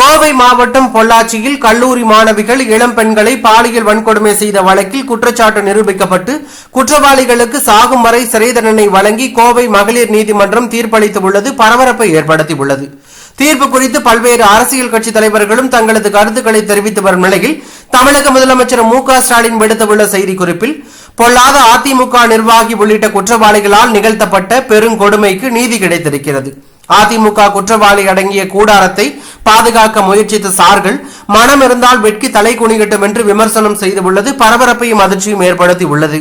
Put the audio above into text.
கோவை மாவட்டம் பொள்ளாச்சியில் கல்லூரி மாணவிகள் இளம் பெண்களை பாலியல் வன்கொடுமை செய்த வழக்கில் குற்றச்சாட்டு நிரூபிக்கப்பட்டு குற்றவாளிகளுக்கு சாகும் வரை சிறை தண்டனை வழங்கி கோவை மகளிர் நீதிமன்றம் தீர்ப்பளித்துள்ளது பரபரப்பை ஏற்படுத்தியுள்ளது தீர்ப்பு குறித்து பல்வேறு அரசியல் கட்சி தலைவர்களும் தங்களது கருத்துக்களை தெரிவித்து வரும் நிலையில் தமிழக முதலமைச்சர் மு க ஸ்டாலின் விடுத்துள்ள செய்திக்குறிப்பில் பொல்லாத அதிமுக நிர்வாகி உள்ளிட்ட குற்றவாளிகளால் நிகழ்த்தப்பட்ட பெருங்கொடுமைக்கு நீதி கிடைத்திருக்கிறது. அதிமுக குற்றவாளி அடங்கிய கூடாரத்தை பாதுகாக்க முயற்சித்த சார்கள் மனம் இருந்தால் வெட்கி தலை குனிகட்டும் என்று விமர்சனம் செய்துள்ளது பரபரப்பையும் அதிர்ச்சியும் ஏற்படுத்தி உள்ளது